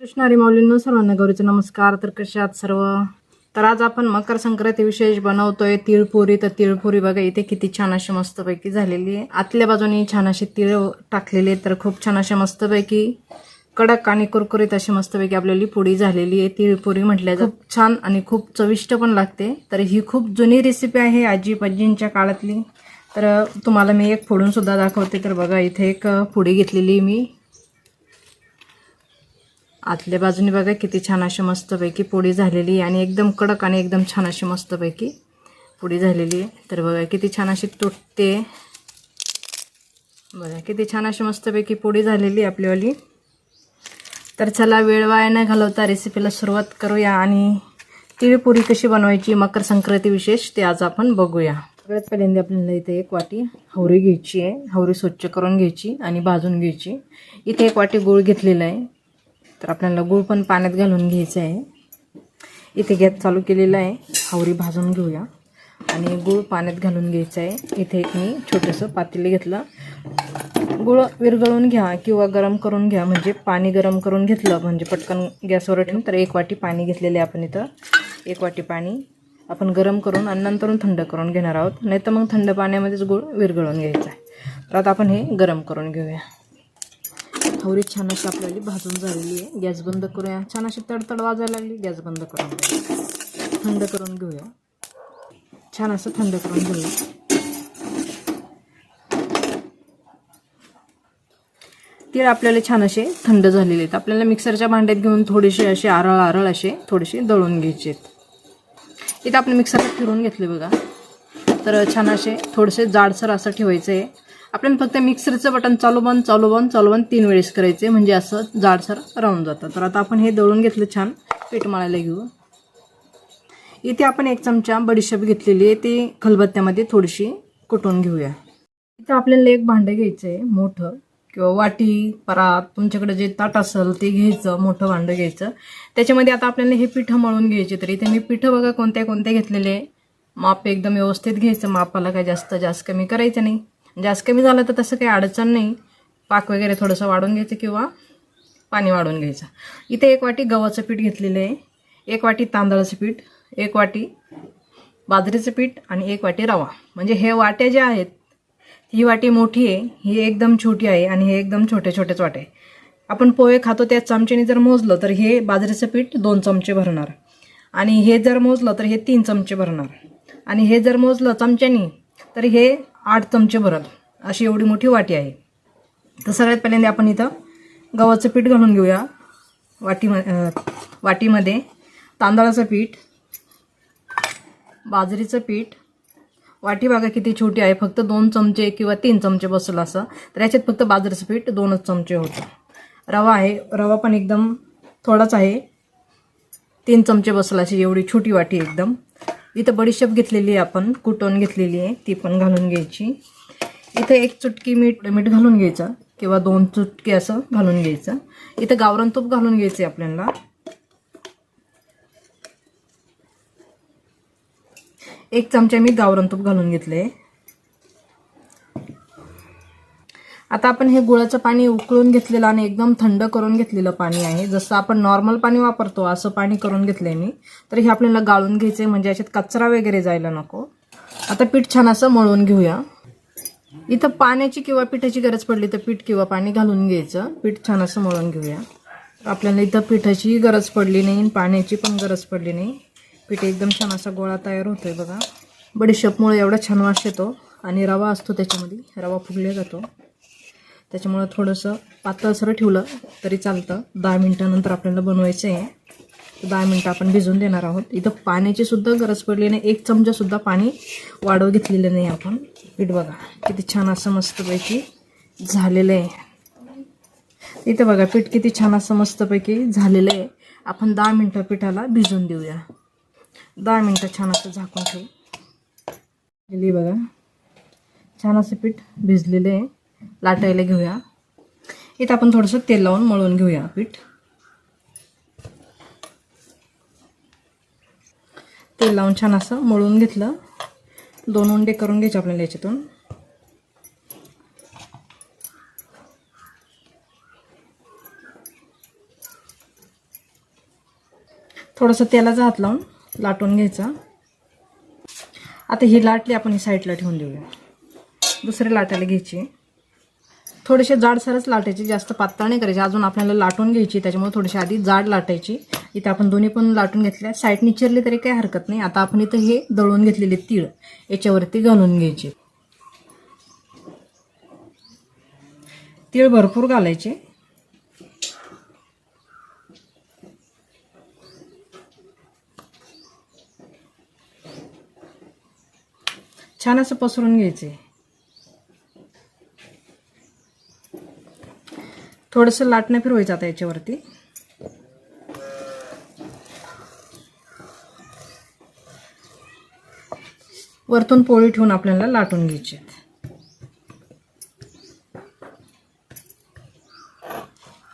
कृष्णारी माऊलींनो सर्वांना गौरीचे नमस्कार. तर कसे आहात सर्व? तर आज आपण मकर संक्रांती विशेष बनवतोय. तिळपुरी तर तिळपुरी बघा इथे किती छान अशी मस्तपैकी झालेली आहे. आतल्या बाजूने छान असे तिळ टाकलेले तर खूप छान अशा मस्तपैकी कडक आणि कुरकुरीत अशी मस्तपैकी आपल्याली पुडी झालेली आहे. तिळपुरी म्हटल्या खूप छान आणि खूप चविष्ट पण लागते. तर ही खूप जुनी रेसिपी आहे आजी पज्जींच्या काळातली. तर तुम्हाला मी एक फोडून सुद्धा दाखवते. तर बघा इथे एक पुडी घेतलेली आहे मी. आतल्या बाजूने बघा किती छान अशी मस्तपैकी पोळी झालेली आहे आणि एकदम कडक आणि एकदम छान अशी मस्तपैकी पोळी झालेली आहे. तर बघा किती छान अशी तुटते. बघा किती छान अशी मस्तपैकी पोळी झालेली आहे तर चला वेळ वाया न घालवता रेसिपीला सुरुवात करूया आणि तिळपुरी कशी बनवायची मकर संक्रांती विशेष ते आज आपण बघूया. सगळ्यात पहिल्यांदा आपल्याला इथे एक वाटी हवरी घ्यायची आहे. हवरी स्वच्छ करून घ्यायची आणि भाजून घ्यायची. इथे एक वाटी गूळ घेतलेला आहे. तर आपल्याला गूळ पण पाण्यात घालून घ्यायचं आहे. इथे गॅस चालू केलेला आहे. हावरी भाजून घेऊया. आणि गूळ पाण्यात घालून घ्यायचं आहे. इथे एक मी छोटंसं पातेलं घेतलं. गूळ विरघळून घ्या किंवा गरम करून घ्या. म्हणजे पाणी गरम करून घेतलं म्हणजे पटकन गॅसवर ठेवून तर एक वाटी पाणी घेतलेले आपण इथं. एक वाटी पाणी आपण गरम करून आणि नंतरून थंड करून घेणार आहोत. नाही तर मग थंड पाण्यामध्येच गूळ विरघळून घ्यायचा आहे. तर आता आपण हे गरम करून घेऊया. हवरी छान अशी आपल्याला भाजून झालेली आहे. गॅस बंद करूया. छान अशी तडतड वाजायला लागली. गॅस बंद करून थंड करून घेऊया. छान असं थंड करून घेऊया. तीळ आपल्याला छान असे थंड झालेले आहेत. आपल्याला मिक्सरच्या भांड्यात घेऊन थोडेसे असे आरळ आरळ असे थोडेसे दळून घ्यायचे आहेत. इथं आपण मिक्सरला फिरून घेतले बघा. तर छान असे थोडेसे जाडसर असं ठेवायचं आहे आपल्याला फक्त मिक्सरचं बटन चालू बंद चालू बंद चालू बंद तीन वेळेस करायचे. म्हणजे असं जाडसर राहून जातं. तर आता आपण हे दळून घेतलं छान. पीठ मळायला घेऊ. इथे आपण एक चमचा बडीशेप घेतलेली आहे. ती खलबत्त्यामध्ये थोडीशी कुटून घेऊया. इथं आपल्याला एक भांडं घ्यायचं आहे मोठं. किंवा वाटी परात तुमच्याकडे जे ताट असेल ते घ्यायचं मोठं भांडं घ्यायचं. त्याच्यामध्ये आता आपल्याला हे पिठं मळून घ्यायचे. तर इथे मी पिठं बघा कोणत्या कोणत्या घेतलेले माप एकदम व्यवस्थित घ्यायचं. मापाला काय जास्त जास्त कमी करायचं नाही. जास्त कमी झालं तर तसं काही अडचण नाही. पाक वगैरे थोडंसं वाढून घ्यायचं किंवा पाणी वाढून घ्यायचं. इथे एक वाटी गव्हाचं पीठ घेतलेलं आहे. एक वाटी तांदळाचं पीठ एक वाटी बाजरीचं पीठ आणि एक वाटी रवा. म्हणजे हे वाट्या ज्या आहेत ही वाटी मोठी आहे ही एकदम छोटी आहे आणि हे एकदम छोटे छोटेच वाटे आपण पोहे खातो त्या चमचेने जर मोजलं तर हे बाजरीचं पीठ दोन चमचे भरणार. आणि हे जर मोजलं तर हे तीन चमचे भरणार. आणि हे जर मोजलं चमच्यानी तर हे आठ चमचे भरल. अशी एवढी मोठी वाटी आहे. तर सगळ्यात पहिल्यांदा आपण इथं गव्हाचं पीठ घालून घेऊया. वाटी वाटीमध्ये तांदळाचं पीठ बाजरीचं पीठ. वाटी बघा किती छोटी आहे. फक्त दोन चमचे किंवा तीन चमचे बसलं असं. तर याच्यात फक्त बाजरीचं पीठ दोनच चमचे होतं. रवा आहे. रवा पण एकदम थोडाच आहे. तीन चमचे बसला अशी एवढी छोटी वाटी एकदम. इथं बडीशेप घेतलेली आहे आपण कुटून घेतलेली आहे ती पण घालून घ्यायची. इथं एक चुटकी मीठ मीठ घालून घ्यायचं किंवा दोन चुटकी असं घालून घ्यायचं. इथं गावरण तूप घालून घ्यायचं आहे आपल्याला. एक चमचा मी गावरण तूप घालून घेतले आता आपण हे गुळाचं पाणी उकळून घेतलेलं आणि एकदम थंड करून घेतलेलं पाणी आहे. जसं आपण नॉर्मल पाणी वापरतो असं पाणी करून घेतलंय मी. तर हे आपल्याला गाळून घ्यायचंय म्हणजे याच्यात कचरा वगैरे जायला नको. आता पीठ छान असं मळून घेऊया. इथं पाण्याची किंवा पिठाची गरज पडली तर पीठ किंवा पाणी घालून घ्यायचं. पीठ छान असं मळून घेऊया. आपल्याला इथं पिठाचीही गरज पडली नाही आणि पाण्याची पण गरज पडली नाही. पीठ एकदम छान असा गोळा तयार होतोय बघा. बडीशेपमुळे एवढा छान वास येतो आणि रवा असतो त्याच्यामध्ये. रवा फुगल्या जातो. त्याच्यामुळं थोडंसं पातळसर ठेवलं तरी चालतं. दहा मिनटानंतर आपल्याला बनवायचं आहे. दहा मिनटं आपण भिजून देणार आहोत. इथं पाण्याची सुद्धा गरज पडली नाही. एक चमचासुद्धा पाणी वाढव घेतलेलं नाही आपण. पीठ बघा किती छान असं मस्तपैकी झालेलं आहे. इथं बघा पीठ किती छान असं मस्तपैकी झालेलं आहे. आपण दहा मिनटं पिठाला भिजवून देऊया. दहा मिनटं छान असं झाकून ठेवू. गेली बघा. छान असं पीठ भिजलेलं आहे. लाटायला घेऊया. इथं आपण थोडंसं तेल लावून मळून घेऊया पीठ. तेल लावून छान असं मळून घेतलं. दोन उंडे करून घ्यायचे आपल्याला याच्यातून. थोडंसं तेलाचा हात लावून लाटून घ्यायचा. आता ही लाटली आपण ही साईडला ठेवून देऊया. दुसरी लाटायला घ्यायची. थोडेसे जाडसरच लाटायचे जास्त पातळ नाही करायचे. अजून आपल्याला लाटून घ्यायची त्याच्यामुळे थोडीशी आधी जाड लाटायची. इथं आपण दोन्ही पण लाटून घेतल्या. साईडनी चिरले तरी काही हरकत नाही. आता आपण इथं हे दळून घेतलेले तीळ याच्यावरती घालून घ्यायचे. तीळ भरपूर घालायचे. छान असं पसरून घ्यायचे. थोडंसं लाटणं फिरवायचं आता याच्यावरती. वरतून पोळी ठेवून आपल्याला लाटून घ्यायची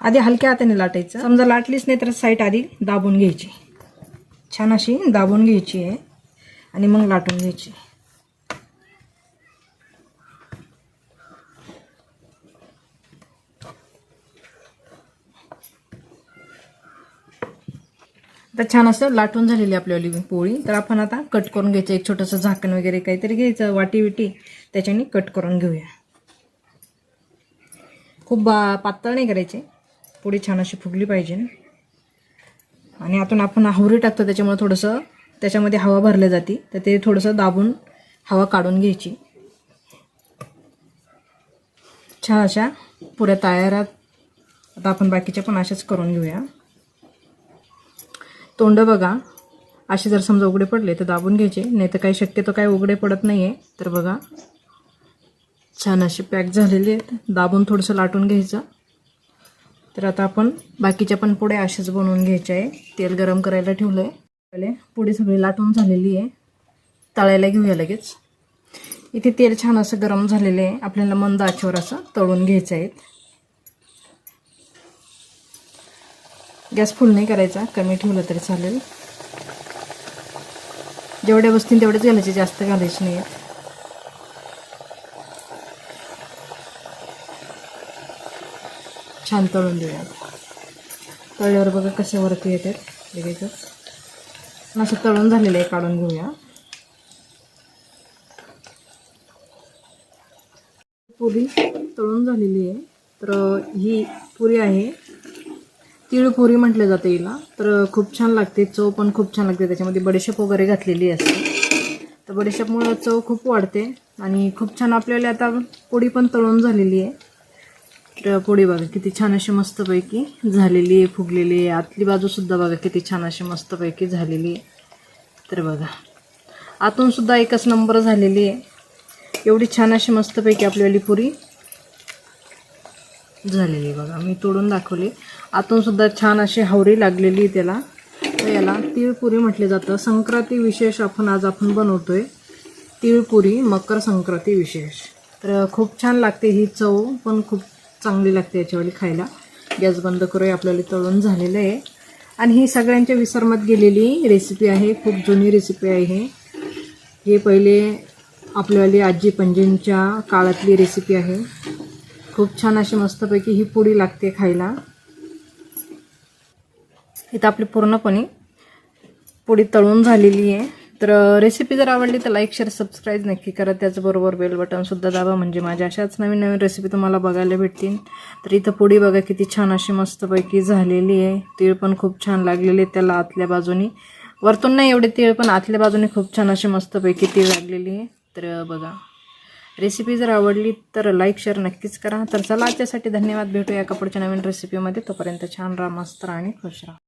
आधी हलक्या हाताने लाटायचं. समजा लाटलीच नाही तर साईट आधी दाबून घ्यायची. छान अशी दाबून घ्यायची आहे आणि मग लाटून घ्यायची. तर छान असं लाटून झालेली आपल्यावाली पोळी. तर आपण आता कट करून घ्यायचं. एक छोटंसं झाकण वगैरे काहीतरी घ्यायचं. वाटी विटी त्याच्याने कट करून घेऊया. खूप बा पातळ नाही करायचे. पोळी छान अशी फुगली पाहिजे. आणि आतून आपण हावरी टाकतो. त्याच्यामुळे थोडंसं त्याच्यामध्ये हवा भरल्या जाते. तर ते थोडंसं दाबून हवा काढून घ्यायची. छान अशा पुऱ्या तयारात आता आपण बाकीच्या पण अशाच करून घेऊया. तोंड बघा. असे जर समजा उघडे पडले तर दाबून घ्यायचे. नाही तर काही शक्यतो काही उघडे पडत नाही आहे तर बघा. छान असे पॅक झालेले आहेत. दाबून थोडंसं लाटून घ्यायचं. तर आता आपण बाकीच्या पण पुढे असेच बनवून घ्यायचे आहे. तेल गरम करायला ठेवलं आहे पहिले पुढे सगळी लाटून झालेली आहे. तळायला घेऊया लगेच. इथे तेल छान असं गरम झालेलं आहे. आपल्याला मंद आचेवर असं तळून घ्यायचं आहे. गॅस फुल नाही करायचा कमी ठेवलं तरी चालेल. जेवढ्या बसतील तेवढेच घालायचे जास्त घालायचे नाही छान तळून देऊया. तळल्यावर बघा कसे वरती येतात. लगेचच असं तळून झालेलं आहे काढून घेऊया. पुरी तळून झालेली आहे. तर ही पुरी आहे. तिळपुरी म्हटलं जातं हिला. तर खूप छान लागते. चव पण खूप छान लागते. त्याच्यामध्ये बडीशेप वगैरे घातलेली असते. तर बडीशेपमुळं चव खूप वाढते. आणि खूप छान आपल्याला आता पोळी पण तळून झालेली आहे. तर पोळी बघा किती छान अशी मस्तपैकी झालेली आहे फुगलेली आहे. आतली बाजूसुद्धा बघा किती छान अशी मस्तपैकी झालेली आहे. तर बघा आतूनसुद्धा एकच नंबर झालेली आहे. एवढी छान अशी मस्तपैकी आपल्याली पुरी झालेली बघा. मी तोडून दाखवली. आतून सुद्धा छान अशी हावरी लागलेली आहे त्याला. तर याला तिळपुरी म्हटले जातं. संक्रांती विशेष आपण आज आपण बनवतोय तिळपुरी मकर संक्रांती विशेष. तर खूप छान लागते ही चव पण खूप चांगली लागते याच्यावाली खायला. गॅस बंद करूया आपल्याला तळून झालेलं आहे. आणि ही सगळ्यांच्या विसरमत गेलेली रेसिपी आहे. खूप जुनी रेसिपी आहे हे. पहिले आपल्यावाली आजी पंजींच्या काळातली रेसिपी आहे. खूप छान अशी मस्तपैकी ही पुडी लागते खायला. इथं आपली पूर्णपणे पुडी तळून झालेली आहे. तर रेसिपी जर आवडली तर लाईक शेअर सबस्क्राईब नक्की करा. त्याचबरोबर बेल बटनसुद्धा दाबा म्हणजे माझ्या अशाच नवीन नवीन रेसिपी तुम्हाला बघायला भेटतील. तर इथं पुडी बघा किती छान अशी मस्तपैकी झालेली आहे. तीळ पण खूप छान लागलेली आहे त्याला आतल्या बाजूनी. वरतून नाही एवढे तीळ पण आतल्या बाजूने खूप छान अशी मस्तपैकी तीळ लागलेली आहे. तर बघा. रेसिपी जर आवडली तर लाईक शेअर नक्कीच करा. तर चला आजच्यासाठी धन्यवाद. भेटू या कपडच्या नवीन रेसिपीमध्ये तोपर्यंत छान राहा मस्त राहा आणि खुश राहा.